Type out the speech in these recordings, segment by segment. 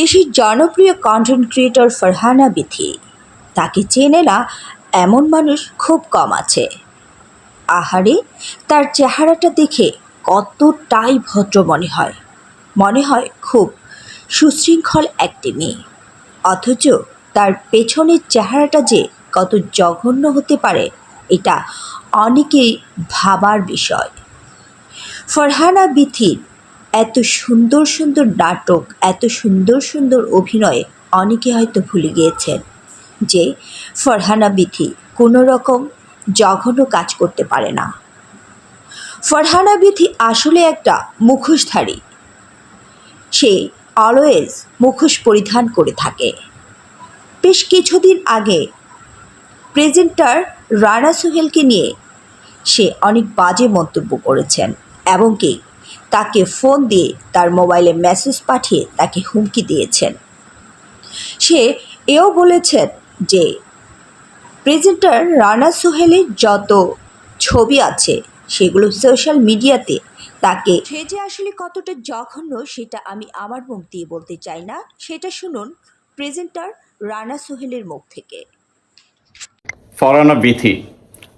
দেশের জনপ্রিয় content creator Farhana Bithi. তাকে চেনে না, এমন মানুষ খুব কম আছে। আহারে, তার চেহারাটা দেখে কতটাই ভদ্র মনে হয়। মনে হয় খুব সুশৃঙ্খল একটি মেয়ে। অথচ তার পেছনের চেহারাটা যে কত জঘন্য হতে পারে, এটা অনেকেই ভাবার বিষয়। ফরহানা বিথির এত সুন্দর সুন্দর নাটক, এত সুন্দর সুন্দর অভিনয়ে অনেকে হয়তো ভুলে গিয়েছেন যে ফরহানা বিথি কোনো রকম জঘন্য কাজ করতে পারে না। ফরহানা বিথি আসলে একটা মুখোশধারী। সে অলওয়েজ মুখোশ পরিধান করে থাকে। বেশ কিছুদিন আগে প্রেজেন্টার রানা সোহেলকে নিয়ে সে অনেক বাজে মন্তব্য করেছেন, এবং কি তাকে ফোন দিয়ে তার মোবাইলে মেসেজ পাঠিয়ে তাকে হুমকি দিয়েছেন। সে এও বলেছেন যে প্রেজেন্টার রানা সোহেলের যত ছবি আছে সেগুলো সোশ্যাল মিডিয়াতে তাকে সে যে আসলে কতটা জঘন্য সেটা আমি আমার মুখ দিয়ে বলতে চাই না। সেটা শুনুন প্রেজেন্টার রানা সোহেলের মুখ থেকে। ফারানা বিথি।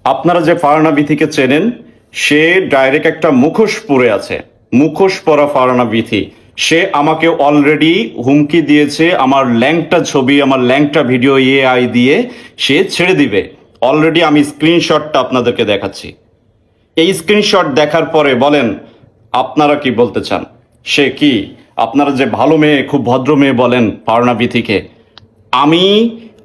আপনারা যে ফারানা বিথিকে চেনেন সে ডাইরেক্ট একটা মুখোশ পরে আছে। মুখোশ পরা ফারানা বিথি। সে আমাকে অলরেডি হুমকি দিয়েছে, আমার ল্যাংটা ছবি, আমার ল্যাংটা ভিডিও এআই দিয়ে সে ছেড়ে দিবে। অলরেডি আমি স্ক্রিনশটটা আপনাদেরকে দেখাচ্ছি। এই স্ক্রিনশট দেখার পরে বলেন, আপনারা কি বলতে চান? সে কি? আপনারা যে ভালো মেয়ে, খুব ভদ্র মেয়ে বলেন ফারনা বিথিকে। আমি,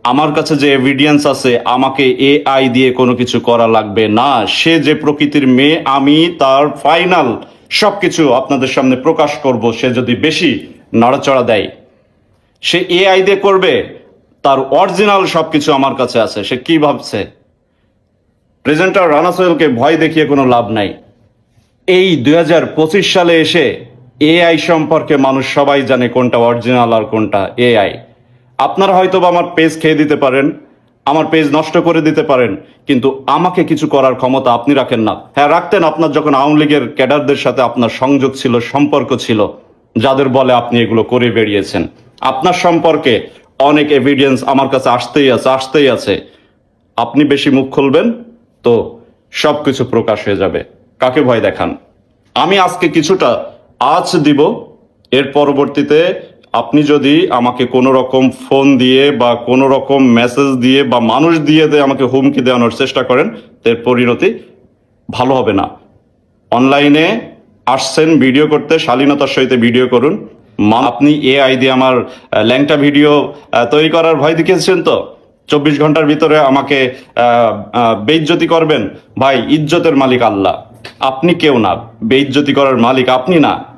আমার কাছে যে এভিডেন্স আছে, আমাকে এআই দিয়ে কোনো কিছু করা লাগবে না। সে যে প্রকৃতির মেয়ে, আমি তার ফাইনাল সবকিছু আপনাদের সামনে প্রকাশ করব। সে যদি বেশি নড়াচড়া দেয়, সে এআই দিয়ে করবে, তার অরিজিনাল সবকিছু আমার কাছে আছে। সে কি ভাবছে? প্রেজেন্টার রানা সোহেলকে ভয় দেখিয়ে কোনো লাভ নাই। এই দুই হাজার পঁচিশ সালে এসে এআই সম্পর্কে মানুষ সবাই জানে কোনটা অরিজিনাল আর কোনটা এআই আপনারা হয়তো আমার পেজ খেয়ে দিতে পারেন। আমার পেজ নষ্ট করে দিতে পারেন, কিন্তু আমাকে কিছু করার ক্ষমতা আপনি রাখেন না। হ্যাঁ রাখতেন আপনার যখন আওয়ামী লীগের ক্যাডারদের সাথে আপনার সংযোগ ছিল, সম্পর্ক ছিল, যাদের বলে আপনি এগুলো করে বেরিয়েছেন। আপনার সম্পর্কে অনেক এভিডেন্স আমার কাছে আসতেই আছে আসতেই আছে। আপনি বেশি মুখ খুলবেন তো সব কিছু প্রকাশ হয়ে যাবে। কাকে ভয় দেখান? আমি আজকে কিছুটা আজ দিব, এর পরবর্তীতে আপনি যদি আমাকে কোনো রকম ফোন দিয়ে বা কোনো রকম মেসেজ দিয়ে বা মানুষ দিয়ে দিয়ে আমাকে হুমকি দেওয়ানোর চেষ্টা করেন, এর পরিণতি ভালো হবে না। অনলাইনে আসছেন ভিডিও করতে, শালীনতার সহিত ভিডিও করুন। মা- আপনি এআই দিয়ে আমার ল্যাংটা ভিডিও তৈরি করার ভয় দেখিয়েছেন তো? চব্বিশ ঘণ্টার ভিতরে আমাকে বেইজ্জতি করবেন? ভাই, ইজ্জতের মালিক আল্লাহ। আপনি কেউ না। বেইজ্জতি করার মালিক আপনি না।